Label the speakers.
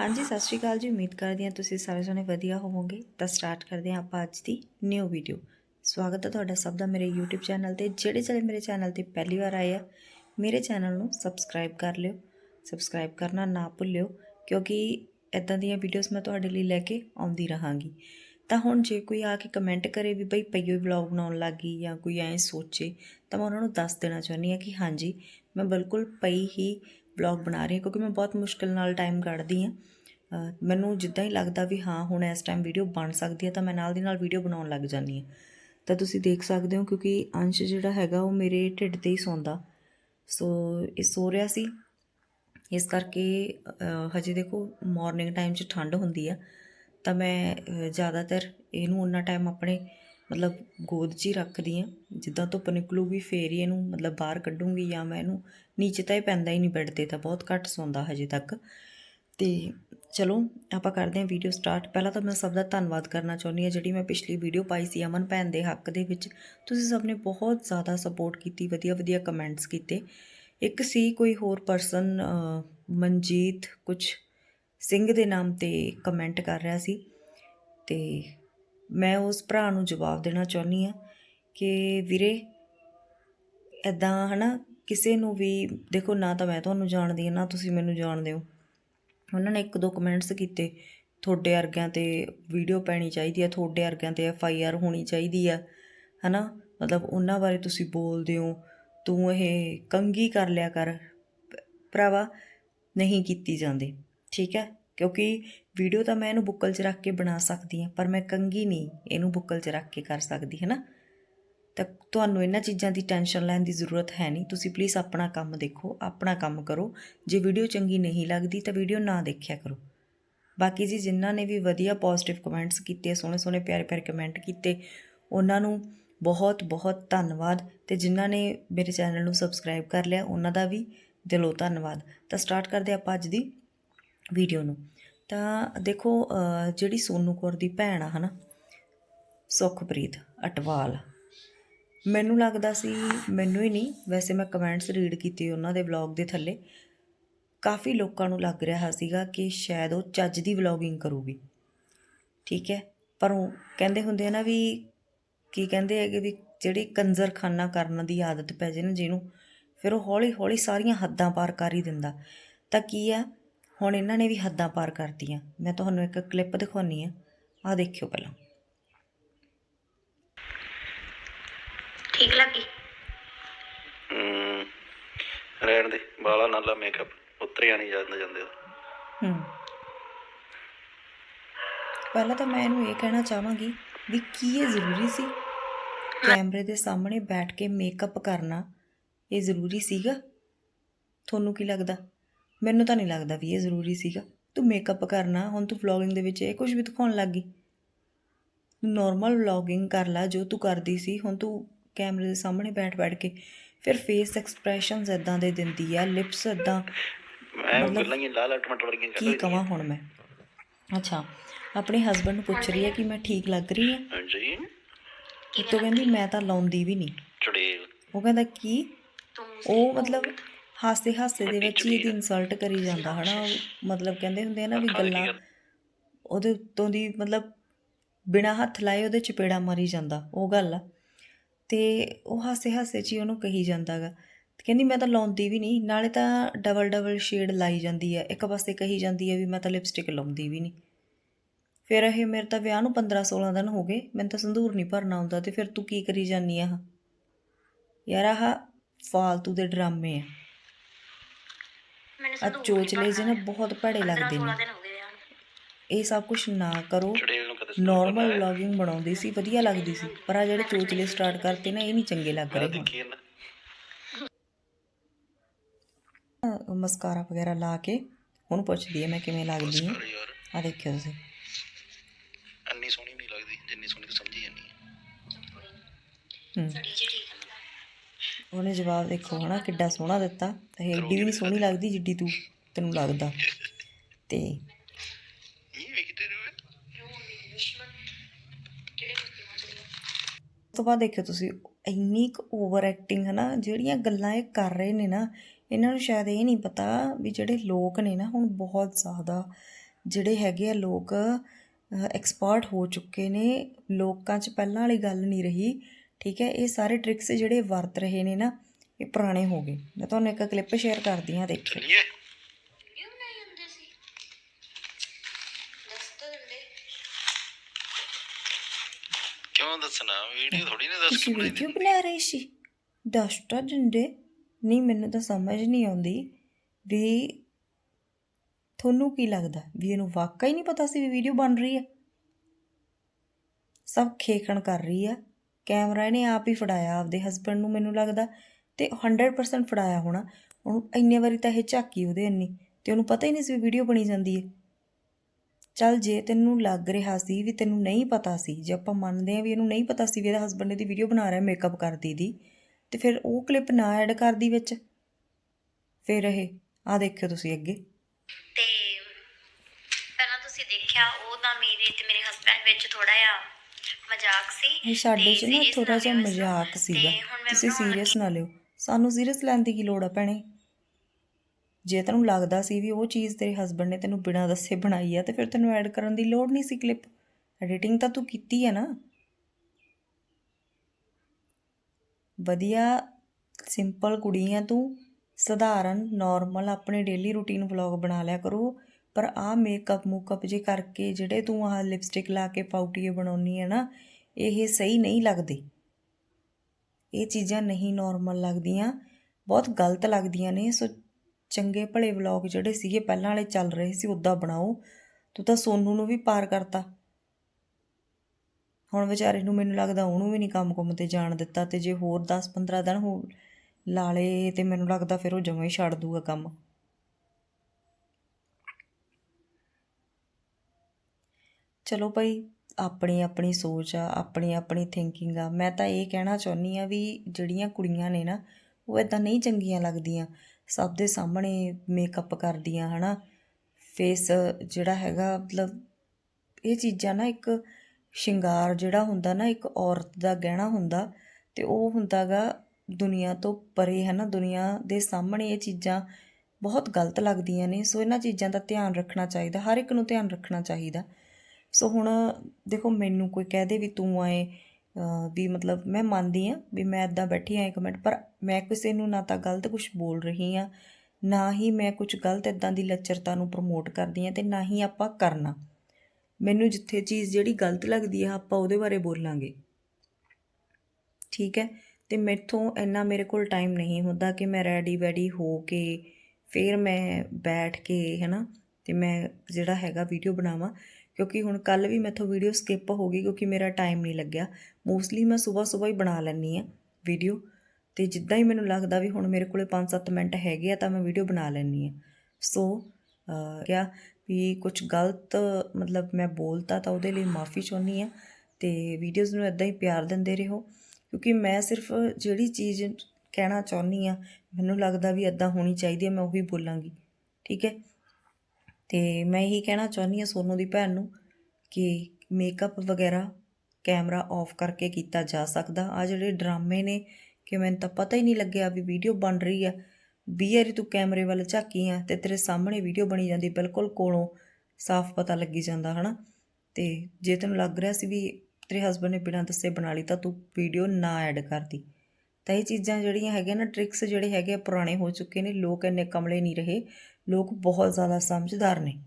Speaker 1: ਹਾਂਜੀ, ਸਤਿ ਸ਼੍ਰੀ ਅਕਾਲ ਜੀ। ਉਮੀਦ ਕਰਦੀ ਹਾਂ ਤੁਸੀਂ ਸਾਰੇ ਜਣੇ ਵਧੀਆ ਹੋਵੋਗੇ। ਤਾਂ ਸਟਾਰਟ ਕਰਦੇ ਹਾਂ ਆਪਾਂ ਅੱਜ ਦੀ ਨਿਊ ਵੀਡੀਓ ਸਵਾਗਤ ਹੈ ਤੁਹਾਡਾ ਸਭ ਦਾ ਮੇਰੇ YouTube ਚੈਨਲ ਤੇ। ਜਿਹੜੇ ਜਿਹੜੇ ਮੇਰੇ ਚੈਨਲ ਤੇ ਪਹਿਲੀ ਵਾਰ ਆਏ ਆ, ਮੇਰੇ ਚੈਨਲ ਨੂੰ ਸਬਸਕ੍ਰਾਈਬ ਕਰ ਲਿਓ। ਸਬਸਕ੍ਰਾਈਬ ਕਰਨਾ ਨਾ ਭੁੱਲਿਓ, ਕਿਉਂਕਿ ਇਦਾਂ ਦੀਆਂ ਵੀਡੀਓਜ਼ ਮੈਂ ਤੁਹਾਡੇ ਲਈ ਲੈ ਕੇ ਆਉਂਦੀ ਰਹਾਂਗੀ। ਤਾਂ ਹੁਣ ਜੇ ਕੋਈ ਆ ਕੇ ਕਮੈਂਟ ਕਰੇ ਵੀ ਬਈ ਪਈਓ ਵਲੌਗ ਬਣਾਉਣ ਲੱਗੀ ਜਾਂ ਕੋਈ ਐਂ ਸੋਚੇ, ਤਾਂ ਮੈਂ ਉਹਨਾਂ ਨੂੰ ਦੱਸ ਦੇਣਾ ਚਾਹੁੰਦੀ ਹਾਂ ਕਿ ਹਾਂਜੀ, ਮੈਂ ਬਿਲਕੁਲ ਪਈ ਹੀ ਵਲੌਗ ਬਣਾ ਰਹੀ ਹਾਂ, ਕਿਉਂਕਿ ਮੈਂ ਬਹੁਤ ਮੁਸ਼ਕਿਲ ਨਾਲ ਟਾਈਮ ਕੱਢਦੀ ਹਾਂ। ਮੈਨੂੰ ਜਿੱਦਾਂ ਹੀ ਲੱਗਦਾ ਵੀ ਹਾਂ, ਹੁਣ ਇਸ ਟਾਈਮ ਵੀਡੀਓ ਬਣ ਸਕਦੀ ਹੈ, ਤਾਂ ਮੈਂ ਨਾਲ ਦੀ ਨਾਲ ਵੀਡੀਓ ਬਣਾਉਣ ਲੱਗ ਜਾਂਦੀ ਹਾਂ। ਤਾਂ ਤੁਸੀਂ ਦੇਖ ਸਕਦੇ ਹੋ, ਕਿਉਂਕਿ ਅੰਸ਼ ਜਿਹੜਾ ਹੈਗਾ, ਉਹ ਮੇਰੇ ਢਿੱਡ ਤੇ ਹੀ ਸੌਂਦਾ। ਸੋ ਇਹ ਸੋ ਰਿਹਾ ਸੀ। ਇਸ ਕਰਕੇ ਹਜੇ ਦੇਖੋ ਮਾਰਨਿੰਗ ਟਾਈਮ 'ਚ ਠੰਡ ਹੁੰਦੀ ਆ। ਤਾਂ ਮੈਂ ਜ਼ਿਆਦਾਤਰ ਇਹਨੂੰ ਉਹਨਾਂ ਟਾਈਮ ਆਪਣੇ ਮਤਲਬ ਗੋਦ 'ਚ ਹੀ ਰੱਖਦੀ ਹਾਂ। ਜਿੱਦਾਂ ਧੁੱਪ ਨਿਕਲੂਗੀ, ਫੇਰ ਹੀ ਇਹਨੂੰ ਮਤਲਬ ਬਾਹਰ ਕੱਢੂੰਗੀ ਜਾਂ ਮੈਂ ਇਹਨੂੰ ਨੀਚੇ ਤਾਂ ਇਹ ਪੈਂਦਾ ਹੀ ਨਹੀਂ ਬੈੱਡ ਤੇ, ਤਾਂ ਬਹੁਤ ਘੱਟ ਸੌਂਦਾ ਹਜੇ ਤੱਕ। ਤੇ ਚਲੋ, ਆਪਾਂ ਕਰਦੇ ਹਾਂ ਵੀਡੀਓ ਸਟਾਰਟ ਪਹਿਲਾਂ ਤਾਂ ਮੈਂ ਸਭ ਦਾ ਧੰਨਵਾਦ ਕਰਨਾ ਚਾਹੁੰਦੀ ਹਾਂ, ਜਿਹੜੀ ਮੈਂ ਪਿਛਲੀ ਵੀਡੀਓ ਪਾਈ ਸੀ ਅਮਨ ਭੈਣ ਦੇ ਹੱਕ ਦੇ ਵਿੱਚ। ਤੁਸੀਂ ਸਭ ਨੇ ਬਹੁਤ ਜ਼ਿਆਦਾ ਸਪੋਰਟ ਕੀਤੀ, ਵਧੀਆ ਵਧੀਆ ਕਮੈਂਟਸ ਕੀਤੇ। ਇੱਕ ਸੀ ਕੋਈ ਹੋਰ ਪਰਸਨ ਮਨਜੀਤ ਕੁਝ ਸਿੰਘ ਦੇ ਨਾਮ ਤੇ ਕਮੈਂਟ ਕਰ ਰਿਹਾ ਸੀ। ਤੇ ਮੈਂ ਉਸ ਭਰਾ ਨੂੰ ਜਵਾਬ ਦੇਣਾ ਚਾਹੁੰਦੀ ਹਾਂ ਕਿ ਵੀਰੇ ਇੱਦਾਂ ਹੈ ਨਾ ਕਿਸੇ ਨੂੰ ਵੀ, ਦੇਖੋ ਨਾ ਤਾਂ ਮੈਂ ਤੁਹਾਨੂੰ ਜਾਣਦੀ ਹਾਂ, ਨਾ ਤੁਸੀਂ ਮੈਨੂੰ ਜਾਣਦੇ ਹੋ। ਉਹਨਾਂ ਨੇ ਇੱਕ ਦੋ ਕਮੈਂਟਸ ਕੀਤੇ, ਤੁਹਾਡੇ ਵਰਗਿਆਂ ਤੇ ਵੀਡੀਓ ਪੈਣੀ ਚਾਹੀਦੀ ਆ ਤੁਹਾਡੇ ਵਰਗਿਆਂ ਤੇ ਐਫ ਆਈ ਆਰ ਹੋਣੀ ਚਾਹੀਦੀ ਆ ਹਨਾ, ਮਤਲਬ ਉਹਨਾਂ ਬਾਰੇ ਤੁਸੀਂ ਬੋਲਦੇ ਹੋ, ਤੂੰ ਇਹ ਕੰਗੀ ਕਰ ਲਿਆ ਕਰ, ਭਰਾਵਾ, ਨਹੀਂ ਕੀਤੀ ਜਾਂਦੀ। ਠੀਕ ਹੈ? ਕਿਉਂਕਿ ਵੀਡੀਓ ਤਾਂ ਮੈਂ ਇਹਨੂੰ ਬੁੱਕਲ 'ਚ ਰੱਖ ਕੇ ਬਣਾ ਸਕਦੀ ਹਾਂ, ਪਰ ਮੈਂ ਕੰਗੀ ਨਹੀਂ ਇਹਨੂੰ ਬੁੱਕਲ 'ਚ ਰੱਖ ਕੇ ਕਰ ਸਕਦੀ ਹੈ ਨਾ ਤਾਂ ਤੁਹਾਨੂੰ ਇਹਨਾਂ ਚੀਜ਼ਾਂ ਦੀ ਟੈਨਸ਼ਨ ਲੈਣ ਦੀ ਜ਼ਰੂਰਤ ਹੈ ਨਹੀਂ। ਤੁਸੀਂ ਪਲੀਜ਼ ਆਪਣਾ ਕੰਮ ਦੇਖੋ, ਆਪਣਾ ਕੰਮ ਕਰੋ। ਜੇ ਵੀਡੀਓ ਚੰਗੀ ਨਹੀਂ ਲੱਗਦੀ ਤਾਂ ਵੀਡੀਓ ਨਾ ਦੇਖਿਆ ਕਰੋ। ਬਾਕੀ ਜੀ, ਜਿਨ੍ਹਾਂ ਨੇ ਵੀ ਵਧੀਆ ਪੋਜ਼ਿਟਿਵ ਕਮੈਂਟਸ ਕੀਤੇ ਸੋਹਣੇ ਸੋਹਣੇ ਪਿਆਰੇ ਪਿਆਰੇ ਕਮੈਂਟ ਕੀਤੇ, ਉਹਨਾਂ ਨੂੰ ਬਹੁਤ ਬਹੁਤ ਧੰਨਵਾਦ। ਤੇ ਜਿਨ੍ਹਾਂ ਨੇ ਮੇਰੇ ਚੈਨਲ ਨੂੰ ਸਬਸਕ੍ਰਾਈਬ ਕਰ ਲਿਆ, ਉਹਨਾਂ ਦਾ ਵੀ ਦਿਲੋਂ ਧੰਨਵਾਦ। ਤਾਂ ਸਟਾਰਟ ਕਰਦੇ ਆਪਾਂ ਅੱਜ ਦੀ ਵੀਡੀਓ ਨੂੰ। ਤਾਂ ਦੇਖੋ ਜਿਹੜੀ ਸੋਨੂ ਕੌਰ ਦੀ ਭੈਣ ਆ, ਹਨਾ? ਸੁਖਪ੍ਰੀਤ ਅਟਵਾਲ। ਮੈਨੂੰ ਲੱਗਦਾ ਸੀ, ਮੈਨੂੰ ਹੀ ਨਹੀਂ, ਵੈਸੇ ਮੈਂ ਕਮੈਂਟਸ ਰੀਡ ਕੀਤੇ ਉਹਨਾਂ ਦੇ ਵਲੌਗ ਦੇ ਥੱਲੇ। ਕਾਫੀ ਲੋਕਾਂ ਨੂੰ ਲੱਗ ਰਿਹਾ ਸੀਗਾ ਕਿ ਸ਼ਾਇਦ ਉਹ ਚੱਜ ਦੀ ਵਲੌਗਿੰਗ ਕਰੂਗੀ। ਠੀਕ ਹੈ? ਪਰ ਉਹ ਕਹਿੰਦੇ ਹੁੰਦੇ ਆ ਨਾ ਵੀ, ਕੀ ਕਹਿੰਦੇ ਹੈਗੇ ਵੀ ਜਿਹੜੀ ਕੰਜ਼ਰਖਾਨਾ ਕਰਨ ਦੀ ਆਦਤ ਪੈ ਜੇ ਨਾ ਜਿਹਨੂੰ, ਫਿਰ ਉਹ ਹੌਲੀ ਹੌਲੀ ਸਾਰੀਆਂ ਹੱਦਾਂ ਪਾਰ ਕਰ ਹੀ ਦਿੰਦਾ। ਤਾਂ ਕੀ ਆ ਹੁਣ ਇਹਨਾਂ ਨੇ ਵੀ ਹੱਦਾਂ ਪਾਰ ਕਰਤੀਆਂ। ਮੈਂ ਤੁਹਾਨੂੰ ਇੱਕ ਕਲਿੱਪ ਦਿਖਾਉਣੀ ਆ। ਆ ਦੇਖਿਓ ਪਹਿਲਾਂ।
Speaker 2: ਠੀਕ ਲੱਗੀ?
Speaker 3: ਹਮ, ਰਹਿਣ ਦੇ। ਬਾਲਾ ਨਾਲਾ ਮੇਕਅਪ ਉਤਰਿਆ ਨਹੀਂ ਜਾਂਦਾ ਜਾਂਦੇ
Speaker 1: ਹੂੰ। ਪਹਿਲਾਂ ਤਾਂ ਮੈਂ ਇਹਨੂੰ ਇਹ ਕਹਿਣਾ ਚਾਹਾਂਗੀ ਵੀ ਕੀ ਇਹ ਜ਼ਰੂਰੀ ਸੀ? ਕੈਮਰੇ ਦੇ ਸਾਹਮਣੇ ਬੈਠ ਕੇ ਮੇਕਅਪ ਕਰਨਾ ਇਹ ਜ਼ਰੂਰੀ ਸੀਗਾ? ਤੁਹਾਨੂੰ ਕੀ ਲੱਗਦਾ? ਮੈਨੂੰ ਤਾਂ ਨਹੀਂ ਲੱਗਦਾ ਵੀ ਇਹ ਜ਼ਰੂਰੀ ਸੀਗਾ। ਤੂੰ ਮੇਕਅਪ ਕਰਨਾ ਹੁਣ ਤੂੰ ਵਲੌਗਿੰਗ ਦੇ ਵਿੱਚ ਇਹ ਕੁਝ ਵੀ ਦਿਖਾਉਣ ਲੱਗ ਗਈ। ਨਾਰਮਲ ਵਲੌਗਿੰਗ ਕਰ ਲੈ ਜੋ ਤੂੰ ਕਰਦੀ ਸੀ। ਹੁਣ ਤੂੰ ਕੈਮਰੇ ਦੇ ਸਾਹਮਣੇ ਬੈਠ ਬੈਠ ਕੇ ਫਿਰ ਫੇਸ ਐਕਸਪ੍ਰੈਸ਼ਨਸ ਇਦਾਂ ਦੇ ਦਿੰਦੀ ਆ ਲਿਪਸ ਇਦਾਂ
Speaker 3: ਮੈਂ
Speaker 1: ਮਤਲਬ
Speaker 3: ਗੱਲਾਂ ਹੀ ਲਾਲ ਟਮਾਟਰ ਵਰਗੀਆਂ
Speaker 1: ਕੀ ਕਵਾਂ ਹੁਣ ਮੈਂ? ਅੱਛਾ ਆਪਣੇ ਹਸਬੰਡ ਨੂੰ ਪੁੱਛ ਰਹੀ ਹੈ ਕਿ ਮੈਂ ਠੀਕ ਲੱਗ ਰਹੀ ਹਾਂ
Speaker 3: ਹਾਂਜੀ।
Speaker 1: ਉੱਤੋਂ ਕਹਿੰਦੀ ਮੈਂ ਤਾਂ ਲਾਉਂਦੀ ਵੀ ਨਹੀਂ।
Speaker 3: ਚੜੇਲ।
Speaker 1: ਉਹ ਕਹਿੰਦਾ ਕੀ?
Speaker 2: ਤੂੰ
Speaker 1: ਉਹ ਮਤਲਬ ਹਾਸੇ ਹਾਸੇ ਦੇ ਵਿੱਚ ਹੀ ਇਹਦੀ ਇਨਸਲਟ ਕਰੀ ਜਾਂਦਾ ਹਨਾ। ਮਤਲਬ ਕਹਿੰਦੇ ਹੁੰਦੇ ਆ ਨਾ ਵੀ ਗੱਲਾਂ ਉਹਦੇ ਉੱਤੋਂ ਦੀ ਮਤਲਬ ਬਿਨਾ ਹੱਥ ਲਾਏ ਉਹਦੇ ਚਪੇੜਾ ਮਾਰੀ ਜਾਂਦਾ ਉਹ ਗੱਲ ਆ। ਤੇ ਉਹ ਹਾਸੇ ਹਾਸੇ 'ਚ ਹੀ ਉਹਨੂੰ ਕਹੀ ਜਾਂਦਾਗਾ ਕਹਿੰਦੀ ਮੈਂ ਤਾਂ ਲਾਉਂਦੀ ਵੀ ਨਹੀਂ ਨਾਲੇ ਤਾਂ ਡਬਲ ਡਬਲ ਸ਼ੇਡ ਲਾਈ ਜਾਂਦੀ ਹੈ ਇੱਕ ਪਾਸੇ ਕਹੀ ਜਾਂਦੀ ਹੈ ਵੀ ਮੈਂ ਤਾਂ ਲਿਪਸਟਿਕ ਲਾਉਂਦੀ ਵੀ ਨਹੀਂ। ਫਿਰ ਇਹ ਮੇਰੇ ਤਾਂ ਵਿਆਹ ਨੂੰ 15 16 ਦਿਨ ਹੋ ਗਏ ਮੈਨੂੰ ਤਾਂ ਸੰਧੂਰ ਨਹੀਂ ਭਰਨਾ ਆਉਂਦਾ ਤੇ ਫਿਰ ਤੂੰ ਕੀ ਕਰੀ ਜਾਨੀ ਆ ਯਾਰ ਆਹ ਫਾਲਤੂ ਦੇ ਡਰਾਮੇ ਆ। ਆ
Speaker 2: ਸੰਦੂਕ
Speaker 1: ਚੋਚਲੇ ਜਿਹੇ ਨਾ ਬਹੁਤ ਭੜੇ ਲੱਗਦੇ ਨੇ।
Speaker 2: 16 ਦਿਨ ਹੋ ਗਏ ਵਿਆਹ ਨੂੰ
Speaker 1: ਇਹ ਸਭ ਕੁਝ ਨਾ ਕਰੋ। ਨਾਰਮਲ ਵਲੌਗਿੰਗ ਬਣਾਉਂਦੀ ਸੀ ਵਧੀਆ ਲੱਗਦੀ ਸੀ। ਪਰ ਆ ਜਿਹੜੇ ਚੋਚਲੇ ਸਟਾਰਟ ਕਰਤੇ ਨਾ ਇਹ ਨਹੀਂ ਚੰਗੇ ਲੱਗ ਰਹੇ ਮਸਕਾਰਾ ਵਗੈਰਾ ਲਾ ਕੇ ਹੁਣ ਪੁੱਛਦੀ ਹੈ ਮੈਂ ਕਿਵੇਂ ਲੱਗਦੀ ਹਾਂ ਆ ਦੇਖਿਓ ਤੁਸੀਂ।
Speaker 3: ਇੰਨੀ ਸੋਹਣੀ ਨਹੀਂ ਲੱਗਦੀ ਜਿੰਨੀ ਸੋਹਣੀ ਤੂੰ ਸਮਝੀ ਜਾਂਦੀ ਹੈ
Speaker 1: ਹੂੰ
Speaker 2: ਸੜੀ ਜੀ ਠੀਕ ਹੈ ਮੇਰਾ
Speaker 1: ਉਹਨੇ ਜਵਾਬ ਦੇਖੋ ਹਨਾ ਕਿੱਡਾ ਸੋਹਣਾ ਦਿੱਤਾ ਇਹ ਏਡੀ ਵੀ ਨਹੀਂ ਸੋਹਣੀ ਲੱਗਦੀ ਜਿੱਡੀ ਤੂੰ ਤੈਨੂੰ ਲੱਗਦਾ। ਤੇ ਉਸ ਤੋਂ ਬਾਅਦ ਦੇਖਿਓ ਤੁਸੀਂ, ਇੰਨੀ ਕੁ ਓਵਰ ਐਕਟਿੰਗ ਹਨਾ, ਜਿਹੜੀਆਂ ਗੱਲਾਂ ਇਹ ਕਰ ਰਹੇ ਨੇ ਨਾ, ਇਹਨਾਂ ਨੂੰ ਸ਼ਾਇਦ ਇਹ ਨਹੀਂ ਪਤਾ ਵੀ ਜਿਹੜੇ ਲੋਕ ਨੇ ਨਾ, ਹੁਣ ਬਹੁਤ ਜ਼ਿਆਦਾ ਜਿਹੜੇ ਹੈਗੇ ਆ ਲੋਕ ਐਕਸਪਰਟ ਹੋ ਚੁੱਕੇ ਨੇ, ਲੋਕਾਂ 'ਚ ਪਹਿਲਾਂ ਵਾਲੀ ਗੱਲ ਨਹੀਂ ਰਹੀ। ਠੀਕ ਹੈ? ਇਹ ਸਾਰੇ ਟ੍ਰਿਕਸ ਜਿਹੜੇ ਵਰਤ ਰਹੇ ਨੇ ਨਾ ਇਹ ਪੁਰਾਣੇ ਹੋ ਗਏ। ਮੈਂ ਤੁਹਾਨੂੰ ਇੱਕ ਕਲਿੱਪ ਸ਼ੇਅਰ ਕਰਦੀ ਹਾਂ
Speaker 2: ਦਿੰਦੇ।
Speaker 3: ਕਿਉਂ ਦੱਸਣਾ? ਵੀਡੀਓ ਥੋੜੀ ਨਾ ਦੱਸ
Speaker 1: ਤੁਸੀਂ
Speaker 3: ਕੇ ਬਣਾਈ
Speaker 1: ਵੀਡੀਓ ਬਣਾ ਰਹੇ ਸੀ? ਦੱਸ ਤਾਂ ਦਿੰਦੇ। ਨਹੀਂ ਮੈਨੂੰ ਤਾਂ ਸਮਝ ਨਹੀਂ ਆਉਂਦੀ ਵੀ ਤੁਹਾਨੂੰ ਕੀ ਲੱਗਦਾ? ਵੀ ਇਹਨੂੰ ਵਾਕਈ ਨਹੀਂ ਪਤਾ ਸੀ ਵੀ ਵੀਡੀਓ ਬਣ ਰਹੀ ਹੈ? ਸਭ ਖੇਖਣ ਕਰ ਰਹੀ ਆ ਕੈਮਰਾ ਇਹਨੇ ਆਪ ਹੀ ਫੜਾਇਆ ਆਪਦੇ ਹਸਬੰਡ ਨੂੰ ਮੈਨੂੰ ਲੱਗਦਾ ਤੇ 100% ਫੜਾਇਆ ਹੋਣਾ। ਉਹਨੂੰ ਇੰਨੇ ਵਾਰੀ ਤਾਂ ਇਹ ਝਾਕੀ ਉਹਦੇ ਇੰਨੀ ਤੇ ਉਹਨੂੰ ਪਤਾ ਹੀ ਨਹੀਂ ਸੀ ਵੀ ਵੀਡੀਓ ਬਣੀ ਜਾਂਦੀ ਹੈ। ਚੱਲ ਜੇ ਤੈਨੂੰ ਲੱਗ ਰਿਹਾ ਸੀ ਵੀ ਤੈਨੂੰ ਨਹੀਂ ਪਤਾ ਸੀ, ਜੇ ਆਪਾਂ ਮੰਨਦੇ ਆ ਵੀ ਇਹਨੂੰ ਨਹੀਂ ਪਤਾ ਸੀ ਵੀ ਇਹਦਾ ਹਸਬੰਡ ਦੀ ਵੀਡੀਓ ਬਣਾ ਰਿਹਾ ਮੇਕਅਪ ਕਰਦੀ ਦੀ, ਤੇ ਫਿਰ ਉਹ ਕਲਿੱਪ ਨਾ ਐਡ ਕਰਦੀ ਵਿੱਚ। ਫਿਰ ਇਹ ਆ ਦੇਖਿਓ ਤੁਸੀਂ ਅੱਗੇ।
Speaker 2: ਤੇ ਪਹਿਲਾਂ ਤੁਸੀਂ ਦੇਖਿਆ ਉਹ ਤਾਂ ਮੇਰੇ ਤੇ ਮੇਰੇ ਹਸਬੰਡ ਵਿੱਚ ਥੋੜਾ ਜਿਹਾ ਮਜ਼ਾਕ ਸੀ
Speaker 1: ਇਹ ਸਾਡੇ 'ਚ ਨਾ ਥੋੜਾ ਜਿਹਾ। ਮਜ਼ਾਕ ਸੀਗਾ। ਤੁਸੀਂ ਸੀਰੀਅਸ ਨਾ ਲਿਓ ਸਾਨੂੰ ਸੀਰੀਅਸ ਲੈਣ ਦੀ ਕੀ ਲੋੜ ਆ ਭੈਣੇ? ਜੇ ਤੈਨੂੰ ਲੱਗਦਾ ਸੀ ਵੀ ਉਹ ਚੀਜ਼ ਤੇਰੇ ਹਸਬੰਡ ਨੇ ਤੈਨੂੰ ਬਿਨਾਂ ਦੱਸੇ ਬਣਾਈ ਆ ਤੇ ਫਿਰ ਤੈਨੂੰ ਐਡ ਕਰਨ ਦੀ ਲੋੜ ਨਹੀਂ ਸੀ ਕਲਿੱਪ ਐਡੀਟਿੰਗ ਤਾਂ ਤੂੰ ਕੀਤੀ ਆ ਨਾ। ਵਧੀਆ ਸਿੰਪਲ ਕੁੜੀ ਆ ਤੂੰ। ਸਧਾਰਨ ਨਾਰਮਲ ਆਪਣੇ ਡੇਲੀ ਰੂਟੀਨ ਵਲੌਗ ਬਣਾ ਲਿਆ ਕਰੋ। ਪਰ ਆ ਮੇਕਅਪ ਮੂਕਅਪ ਜੇ ਕਰਕੇ ਜਿਹੜੇ ਤੂੰ ਆਹ ਲਿਪਸਟਿਕ ਲਾ ਕੇ ਪਾਊਟੀਏ ਬਣਾਉਣੀ ਹੈ ਨਾ, ਇਹ ਸਹੀ ਨਹੀਂ ਲੱਗਦੇ। ਇਹ ਚੀਜ਼ਾਂ ਨਹੀਂ ਨਾਰਮਲ ਲੱਗਦੀਆਂ, ਬਹੁਤ ਗਲਤ ਲੱਗਦੀਆਂ ਨੇ। ਸੋ ਚੰਗੇ ਭਲੇ ਵਲੌਗ ਜਿਹੜੇ ਸੀਗੇ, ਪਹਿਲਾਂ ਵਾਲੇ ਚੱਲ ਰਹੇ ਸੀ ਉਦਾਂ ਬਣਾਓ। ਤੂੰ ਤਾਂ ਸੋਨੂ ਨੂੰ ਵੀ ਪਾਰ ਕਰਤਾ। ਹੁਣ ਵਿਚਾਰੇ ਨੂੰ ਮੈਨੂੰ ਲੱਗਦਾ ਉਹਨੂੰ ਵੀ ਨਹੀਂ ਕੰਮ ਕੁੰਮ ਤੇ ਜਾਣ ਦਿੱਤਾ ਤੇ ਜੇ ਹੋਰ 10-15 ਦਿਨ ਹੋ ਲਾਲੇ ਤੇ ਮੈਨੂੰ ਲੱਗਦਾ ਫਿਰ ਉਹ ਜਮਾਂ ਹੀ ਛੱਡ ਦੂਗਾ ਕੰਮ। ਚਲੋ ਭਾਈ ਆਪਣੀ ਆਪਣੀ ਸੋਚ ਆ, ਆਪਣੀ ਆਪਣੀ ਥਿੰਕਿੰਗ ਆ। ਮੈਂ ਤਾਂ ਇਹ ਕਹਿਣਾ ਚਾਹੁੰਦੀ ਆ ਵੀ ਜਿਹੜੀਆਂ ਕੁੜੀਆਂ ਨੇ ਨਾ, ਉਹ ਇਦਾਂ ਨਹੀਂ ਚੰਗੀਆਂ ਲੱਗਦੀਆਂ। ਸਭ ਦੇ ਸਾਹਮਣੇ ਮੇਕਅਪ ਕਰਦੀਆਂ, ਹਨਾ? ਫੇਸ ਜਿਹੜਾ ਹੈਗਾ, ਮਤਲਬ ਇਹ ਚੀਜ਼ਾਂ ਨਾ ਇੱਕ ਸ਼ਿੰਗਾਰ ਜਿਹੜਾ ਹੁੰਦਾ ਨਾ, ਇੱਕ ਔਰਤ ਦਾ ਗਹਿਣਾ ਹੁੰਦਾ, ਤੇ ਉਹ ਹੁੰਦਾਗਾ ਦੁਨੀਆ ਤੋਂ ਪਰੇ ਹੈ ਨਾ ਦੁਨੀਆ ਦੇ ਸਾਹਮਣੇ ਇਹ ਚੀਜ਼ਾਂ ਬਹੁਤ ਗਲਤ ਲੱਗਦੀਆਂ ਨੇ। ਸੋ ਇਹਨਾਂ ਚੀਜ਼ਾਂ ਦਾ ਧਿਆਨ ਰੱਖਣਾ ਚਾਹੀਦਾ, ਹਰ ਇੱਕ ਨੂੰ ਧਿਆਨ ਰੱਖਣਾ ਚਾਹੀਦਾ। ਸੋ ਹੁਣ ਦੇਖੋ, ਮੈਨੂੰ ਕੋਈ ਕਹਿ ਦੇ ਵੀ ਤੂੰ ਆਏ ਵੀ ਮਤਲਬ ਮੈਂ ਮੰਨਦੀ ਆ ਵੀ ਮੈਂ ਇਦਾਂ ਬੈਠੀ ਆ ਇੱਕ ਮਿੰਟ, ਪਰ ਮੈਂ ਕਿਸੇ ਨੂੰ ਨਾ ਤਾਂ ਗਲਤ ਕੁਝ ਬੋਲ ਰਹੀ ਆ, ਨਾ ਹੀ ਮੈਂ ਕੁਝ ਗਲਤ ਇਦਾਂ ਦੀ ਲੱਚਰਤਾ ਨੂੰ ਪ੍ਰਮੋਟ ਕਰਦੀ ਆ ਤੇ ਨਾ ਹੀ ਆਪਾਂ ਕਰਨਾ। ਮੈਨੂੰ ਜਿੱਥੇ ਚੀਜ਼ ਜਿਹੜੀ ਗਲਤ ਲੱਗਦੀ ਆ, ਆਪਾਂ ਉਹਦੇ ਬਾਰੇ ਬੋਲਾਂਗੇ। ਠੀਕ ਹੈ? ਤੇ ਮੈਥੋਂ ਇੰਨਾ ਮੇਰੇ ਕੋਲ ਟਾਈਮ ਨਹੀਂ ਹੁੰਦਾ ਕਿ ਮੈਂ ਰੈਡੀ ਵੈਡੀ ਹੋ ਕੇ ਫਿਰ ਮੈਂ ਬੈਠ ਕੇ, ਹੈਨਾ, ਤੇ ਮੈਂ ਜਿਹੜਾ ਹੈਗਾ ਵੀਡੀਓ ਬਣਾਵਾਂ। ਕਿਉਂਕਿ ਹੁਣ ਕੱਲ ਵੀ ਮੈਥੋਂ ਵੀਡੀਓ ਸਕਿਪ ਹੋ ਗਈ ਕਿਉਂਕਿ ਮੇਰਾ ਟਾਈਮ ਨਹੀਂ ਲੱਗਿਆ। ਮੋਸਟਲੀ ਮੈਂ ਸਵੇਰ ਸਵੇਰ ਹੀ ਬਣਾ ਲੈਂਦੀ ਆ ਵੀਡੀਓ ਤੇ ਜਿੱਦਾਂ ਹੀ ਮੈਨੂੰ ਲੱਗਦਾ ਵੀ ਹੁਣ ਮੇਰੇ ਕੋਲੇ 5-7 ਮਿੰਟ ਹੈਗੇ ਆ ਤਾਂ ਮੈਂ ਵੀਡੀਓ ਬਣਾ ਲੈਂਦੀ ਆ ਸੋ ਕਿਆ ਵੀ ਕੁਝ ਗਲਤ ਮਤਲਬ ਮੈਂ ਬੋਲਤਾ ਤਾਂ ਉਹਦੇ ਲਈ ਮਾਫੀ ਚਾਹੁੰਦੀ ਆ ਤੇ ਵੀਡੀਓਜ਼ ਨੂੰ ਇਦਾਂ ਹੀ ਪਿਆਰ ਦਿੰਦੇ ਰਹੋ ਕਿਉਂਕਿ ਮੈਂ ਸਿਰਫ ਜਿਹੜੀ ਚੀਜ਼ ਕਹਿਣਾ ਚਾਹੁੰਦੀ ਆ ਮੈਨੂੰ ਲੱਗਦਾ ਵੀ ਇਦਾਂ ਹੋਣੀ ਚਾਹੀਦੀ ਹੈ, ਮੈਂ ਉਹੀ ਬੋਲਾਂਗੀ। ਠੀਕ ਹੈ? ਤੇ ਮੈਂ ਇਹੀ ਕਹਿਣਾ ਚਾਹੁੰਦੀ ਹਾਂ ਸੋਨੂ ਦੀ ਭੈਣ ਨੂੰ ਕਿ ਮੇਕਅਪ ਵਗੈਰਾ ਕੈਮਰਾ ਆਫ ਕਰਕੇ ਕੀਤਾ ਜਾ ਸਕਦਾ। ਆ ਜਿਹੜੇ ਡਰਾਮੇ ਨੇ ਕਿ ਮੈਨੂੰ ਤਾਂ ਪਤਾ ਹੀ ਨਹੀਂ ਲੱਗਿਆ ਵੀ ਵੀਡੀਓ ਬਣ ਰਹੀ ਆ। ਵੀਹ ਵਾਰੀ ਤੂੰ ਕੈਮਰੇ ਵੱਲ ਝਾਕੀ ਆ ਤੇ ਤੇਰੇ ਸਾਹਮਣੇ ਵੀਡੀਓ ਬਣੀ ਜਾਂਦੀ, ਬਿਲਕੁਲ ਕੋਲੋਂ ਸਾਫ਼ ਪਤਾ ਲੱਗੀ ਜਾਂਦਾ, ਹਨਾ? ਤੇ ਜੇ ਤੈਨੂੰ ਲੱਗ ਰਿਹਾ ਸੀ ਵੀ ਤੇਰੇ ਹਸਬੰਡ ਨੇ ਬਿਨਾਂ ਦੱਸੇ ਬਣਾ ਲਈ ਤਾਂ ਤੂੰ ਵੀਡੀਓ ਨਾ ਐਡ ਕਰਦੀ। ਤਾਂ ਇਹ ਚੀਜ਼ਾਂ ਜਿਹੜੀਆਂ ਹੈਗੀਆਂ ਨਾ ਟ੍ਰਿਕਸ ਜਿਹੜੇ ਹੈਗੇ ਆ, ਪੁਰਾਣੇ ਹੋ ਚੁੱਕੇ ਨੇ, ਲੋਕ ਇੰਨੇ ਕਮਲੇ ਨਹੀਂ ਰਹੇ। ਲੋਕ ਬਹੁਤ ਜ਼ਿਆਦਾ ਸਮਝਦਾਰ ਨੇ।